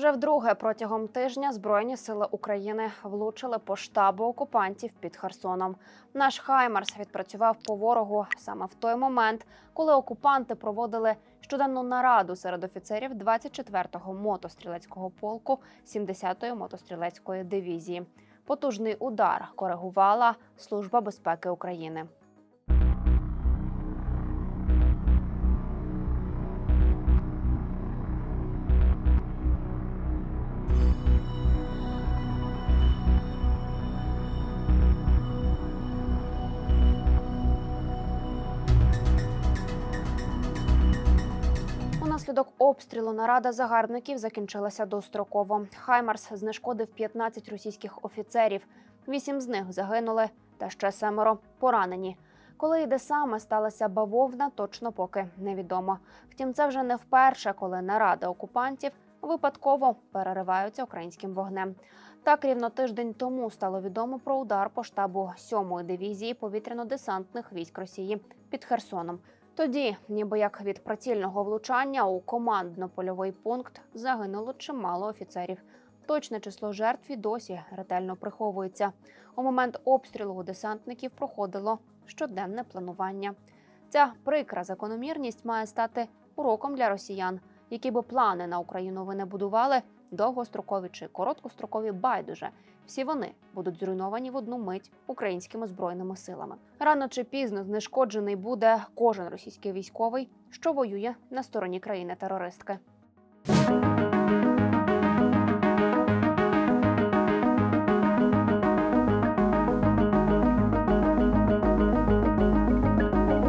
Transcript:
Вже вдруге протягом тижня Збройні сили України влучили по штабу окупантів під Херсоном. Наш Хаймарс відпрацював по ворогу саме в той момент, коли окупанти проводили щоденну нараду серед офіцерів 24-го мотострілецького полку 70-ї мотострілецької дивізії. Потужний удар коригувала Служба безпеки України. Унаслідок обстрілу нарада загарбників закінчилася достроково. Хаймарс знешкодив 15 російських офіцерів. Вісім з них загинули, та ще семеро поранені. Коли і де саме сталася бавовна, точно поки невідомо. Втім, це вже не вперше, коли наради окупантів випадково перериваються українським вогнем. Так рівно тиждень тому стало відомо про удар по штабу 7-ї дивізії повітряно-десантних військ Росії під Херсоном. Тоді, ніби як від прицільного влучання, у командно-польовий пункт загинуло чимало офіцерів. Точне число жертв і досі ретельно приховується. У момент обстрілу у десантників проходило щоденне планування. Ця прикра закономірність має стати уроком для росіян, які би плани на Україну ви не будували, довгострокові чи короткострокові байдуже. Всі вони будуть зруйновані в одну мить українськими збройними силами. Рано чи пізно знешкоджений буде кожен російський військовий, що воює на стороні країни-терористки.